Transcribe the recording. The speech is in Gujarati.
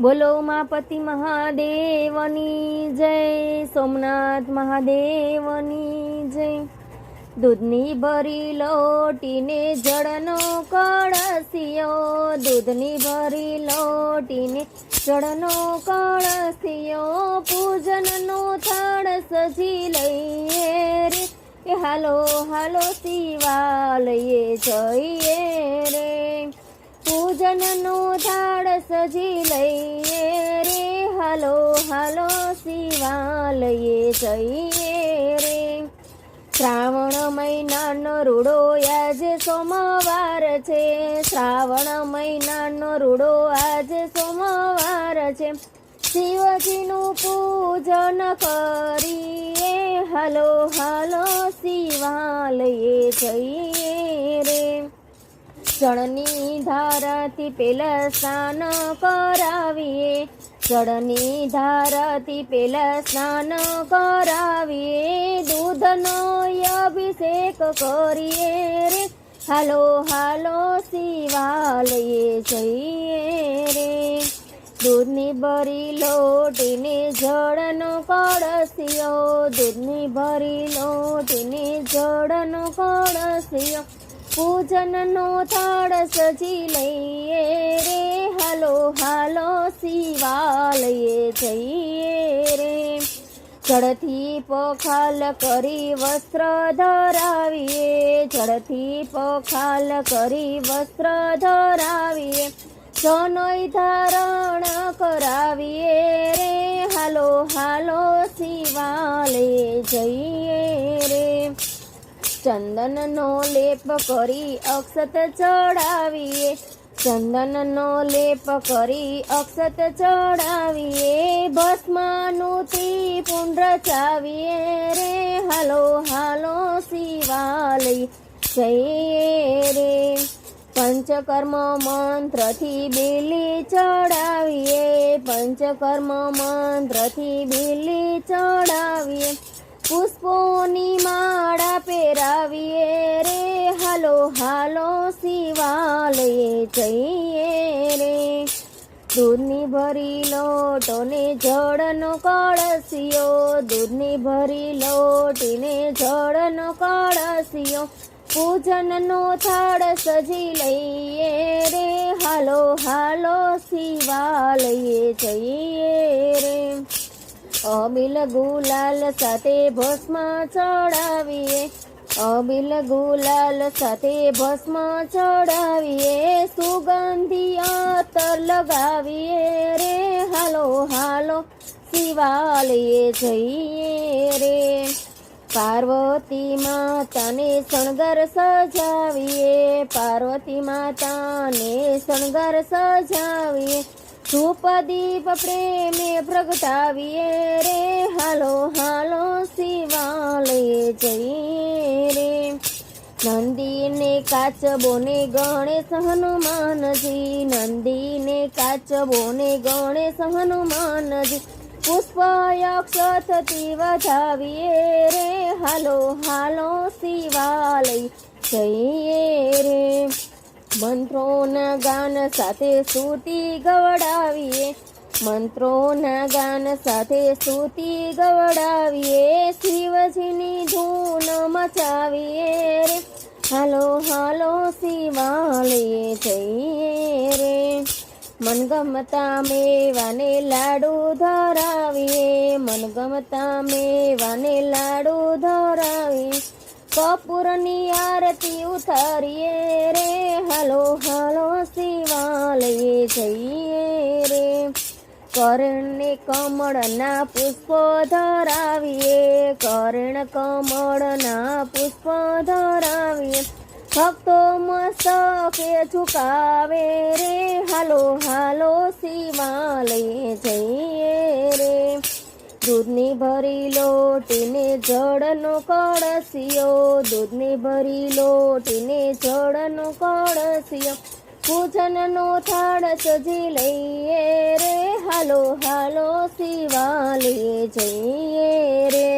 બોલો ઉમાપતિ મહાદેવની જય, સોમનાથ મહાદેવની જય. દૂધની ભરી લોટીને જળનો કળસિયો દૂધની ભરી લોટીને જળનો કળસિયો પૂજનનો થાળ સજી લઈએ રે. હાલો હાલો શિવાલયે જઈએ પૂજનનો થાળ સજી લઈએ રે. હાલો હાલો, શિવાલયે જઈએ રે. શ્રાવણ મહિનાનો રૂડો આજે સોમવાર છે. શ્રાવણ મહિનાનો રૂડો આજે સોમવાર છે. શિવજીનું પૂજન કરીએ. હાલો હાલો, શિવાલયે જઈએ જળની ધારાથી પેલા સ્નાન કરાવીએ. જળની ધારાથી પેલા સ્નાન કરાવીએ. દૂધનો અભિષેક કરીએ રે. હાલો હાલો શિવાલયે જઈએ રે. દૂધની ભરી લોટીને જળનો કળશિયો. દૂધની ભરી લોટીને જળનો કળશિયો. પૂજનનો થાળ સજી લઈએ રે. હાલો હાલો, શિવાલયે જઈએ રે. જળથી પખાલ કરી વસ્ત્ર ધરાવીએ. જળથી પખાલ કરી વસ્ત્ર ધરાવીએ. જનોય ધારણ કરાવીએ રે. હાલો હાલો, શિવાલયે જઈએ ચંદનનો લેપ કરી અક્ષત ચડાવીએ. ચંદનનો લેપ કરી અક્ષત ચડાવીએ. ભસ્માનું ત્રિપુંડ ચાવીએ રે. હાલો હાલો શિવાલય જઈએ રે. પંચકર્મ મંત્રથી બેલી ચડાવીએ. પંચકર્મ મંત્રથી બેલી ચડાવીએ. પુષ્પોની માળા પહેરાવીએ રે. હાલો હાલો, શિવાલયે જઈએ રે. દૂધની ભરી લોટોને જળનો કળસિયો દૂધની ભરી લોટીને જળનો કળસિયો પૂજનનો થાળ સજી લઈએ રે. હાલો હાલો, શિવાલયે જઈએ રે. અબિલ ગુલાલ સાથે ભસ્મ ચડાવીએ. અબિલ ગુલાલ સાથે ભસ્મ ચડાવીએ. સુગંધી આતર લગાવીએ રે. હાલો હાલો, શિવાલયે જઈએ રે. પાર્વતી માતાને શણગાર સજાવીએ. પાર્વતી માતાને શણગાર સજાવીએ. ધૂપ પ્રેમે પ્રગટાવીએ રે, હાલો હાલો શિવાલય જઈએ રે. નંદીને કાચબોને ગણેશ હનુમાનજી, નંદીને કાચબોને ગણેશ હનુમાનજી પુષ્પ અક્ષતથી વધાવીએ રે, હાલો હાલો શિવાલય જઈએ રે. મંત્રોના ગાન સાથે સ્તુતિ ગવડાવીએ. મંત્રોના ગાન સાથે સ્તુતિ ગવડાવીએ. શિવજીની ધૂન મચાવીએ રે. હાલો હાલો, શિવાલયે જઈએ રે. મનગમતા મેવાને લાડુ ધરાવીએ. મનગમતા મેવાને લાડુ ધરાવીએ. કપૂરની આરતી ઉતારીએ રે. હાલો હાલો, શિવાલયે જઈએ રે. કરણને કમળના પુષ્પો ધરાવીએ. કરણ કમળના પુષ્પ ધરાવીએ. ભક્તો મસ્તકે ઝુકાવે રે. હાલો હાલો, શિવાલયે જઈએ રે. દૂધની ભરી લોટીને જળનો કળસિયો દૂધની ભરી લોટીને જળનો કળસિયો પૂજનનો થાળ સજી લઈએ રે. હાલો હાલો શિવાલી જઈએ રે.